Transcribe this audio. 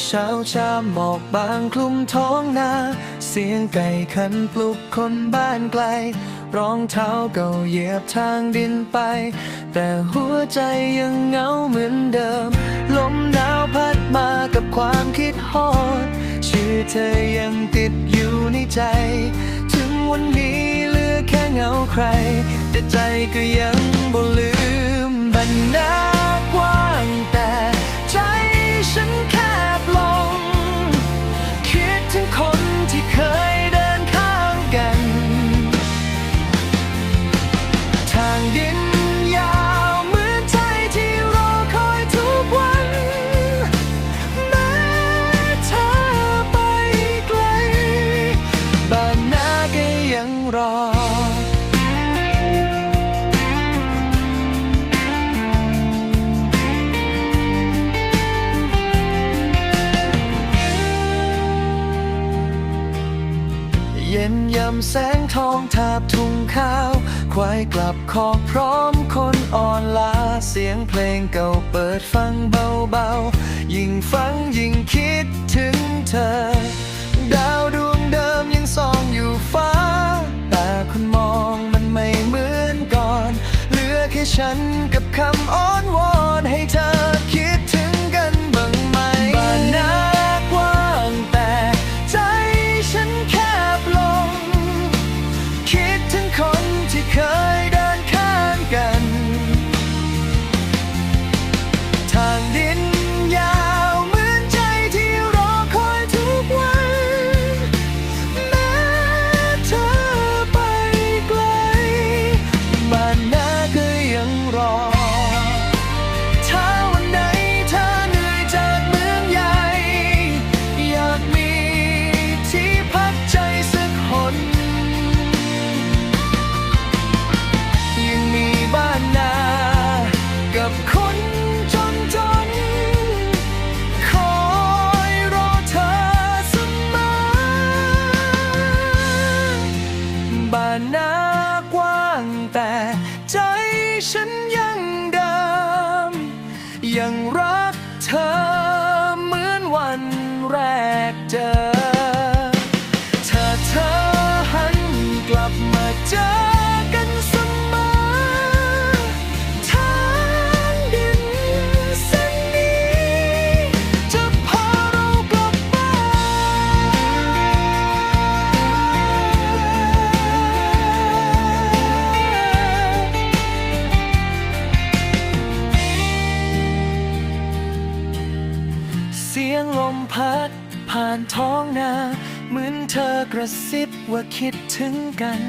ช้าชาหมอกบางคลุมท้องนา เสียงไก่ขันปลุกคนบ้านไกล รองเท้าเก่าเหยียบทางดินไป แต่หัวใจยังเหงาเหมือนเดิม ลมหนาวพัดมากับความคิดฮอด ชื่อเธอยังติดอยู่ในใจ ถึงวันนี้เหลือแค่เงาใคร แต่ใจก็ยังบ่ลืมบรรณา แสงทองทาบทุ่งข้าว ควายกลับคอกพร้อมคนอ่อนลา เสียงเพลงเก่าเปิดฟังเบาๆ ยิ่งฟังยิ่งคิดถึงเธอ ดาวดวงเดิมยังส่องอยู่ฟ้า แต่คนมองมันไม่เหมือนก่อน เหลือแค่ฉันกับคำอ้อนวอนให้เธอ กับคนจนจน คอยรอเธอเสมอบ้านนากว้างแต่ใจฉันยังเดิม ยังรักเธอเหมือนวันแรกเจอ เสียงลมพัด ผ่านท้องนา เหมือนเธอกระซิบว่าคิดถึงกัน